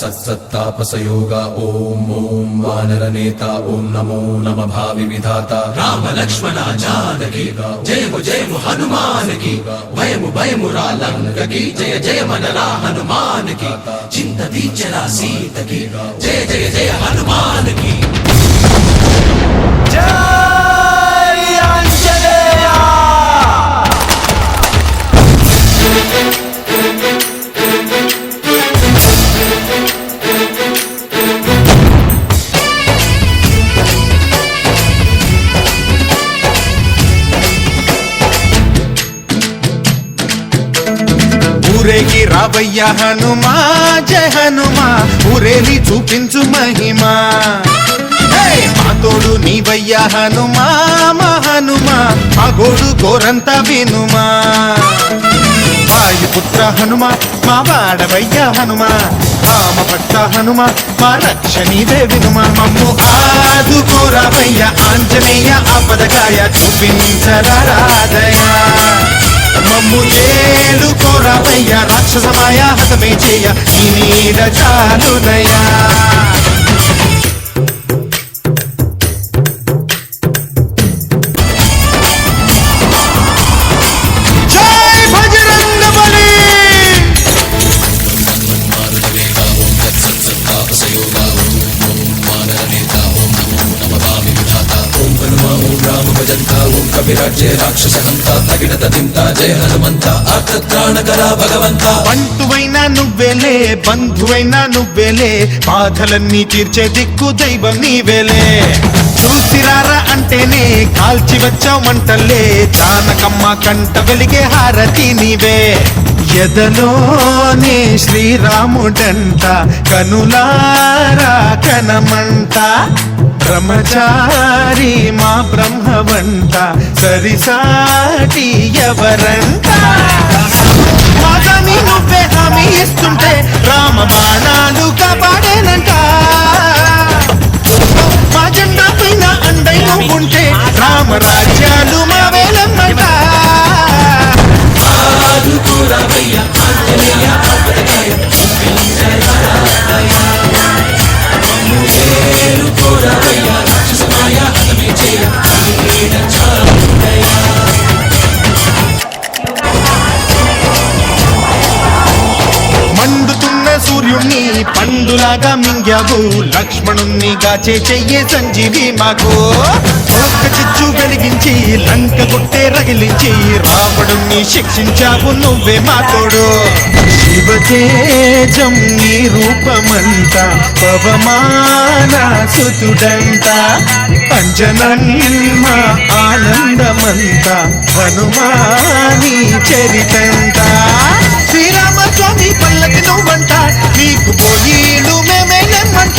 సత్సత్తాపసయోగ ఓం ఓం వానరనేత ఓం నమో నమ భావి విధాత. రామ లక్ష్మణ జానకి జయము జయము హనుమానికి భయము భయము రా లంకకి జయ జయ మనరా హనుమానికి చింత దీచరా సీతకి జయ జయ జయ హనుమానికి. ఊరేగి రావయ్య హనుమా జయ హనుమా. ఊరేగి చూపించు మహిమా. హే! మా తోడు నీవయ్య హనుమా మా హనుమా. మా గోడు గోరంత వినుమా. వాయుపుత్ర హనుమా మా వాడవయ్య హనుమా. రామ భక్త హనుమా మా రక్షణీదే వినుమా మమ్ము ఆదుకోరావయ్య ఆంజనేయ ఆపదగాయ చూపించరాదయా మమ్ము ఏలు రాక్షసమాయా హతమే చేయ ఈ నీడ చాలునయా రామ భజంత ఓం కవిరాజ్య రాక్షస హంత తగిన తదింత జయ హనుమంత ఆర్తత్రాణకర భగవంత బంటువైనా నువ్వేలే బంధువైనా నువ్వేలే బాధలన్నీ తీర్చే దిక్కు దైవం నీవేలే. చూసిరారా అంటేనే కాల్చి వచ్చావు మంటల్లే జానకమ్మ కంట వెలిగే హారతి నీవే. ఎదలోనే శ్రీరాముడంట కనులారా కనమంట. బ్రహ్మచారి మా బ్రహ్మవంట సరిసాటి ఎవరంట? మాతని నువ్వే హామీ ఇస్తుంటే రామ బాణాలు కాపాడేనంట. మా జెండా పైన అండై ఉంటే రామ రాజ్యాలు పండులాగా మింగావు. లక్ష్మణుణ్ణి గాచే చెయ్యే సంజీవి మాకు. ఒక్క చిచ్చు వెలిగించి లంక కొట్టే రగిలించి రావణుణ్ణి శిక్షించావు నువ్వే మా తోడు. శివతేజం నీ రూపమంత పవమాన సుతుడంట అంజనన్మ ఆనందమంత హనుమాని చరితంట శ్రీరామ నువ్వంట నీకు పోయిలు మేమేనమ్మంట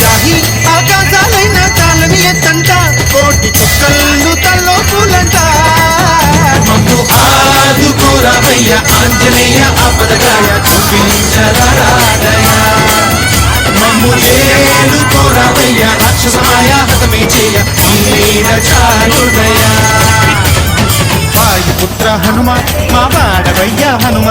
జాహి ఆకాశాలైన చాలని ఎత్తంట కోటి చుక్కలు తల్లో పూలంట మమ్ము ఆదుకోరావయ్య ఆంజనేయ ఆపదగాయ చూపించరాదయ మమ్ము ఏలు కోరావయ్య రాక్షసమాయ హతమే చేయ ఈ నీడ చాలునయా హనుమ మా వాడవయ్య హనుమ.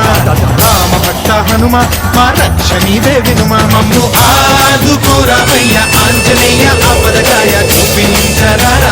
రామ భక్త హనుమ మా రక్షణీవే వినుమ మమ్ము ఆదుకోరావయ్య ఆంజనేయ ఆపదగాయ చూపించరాదయ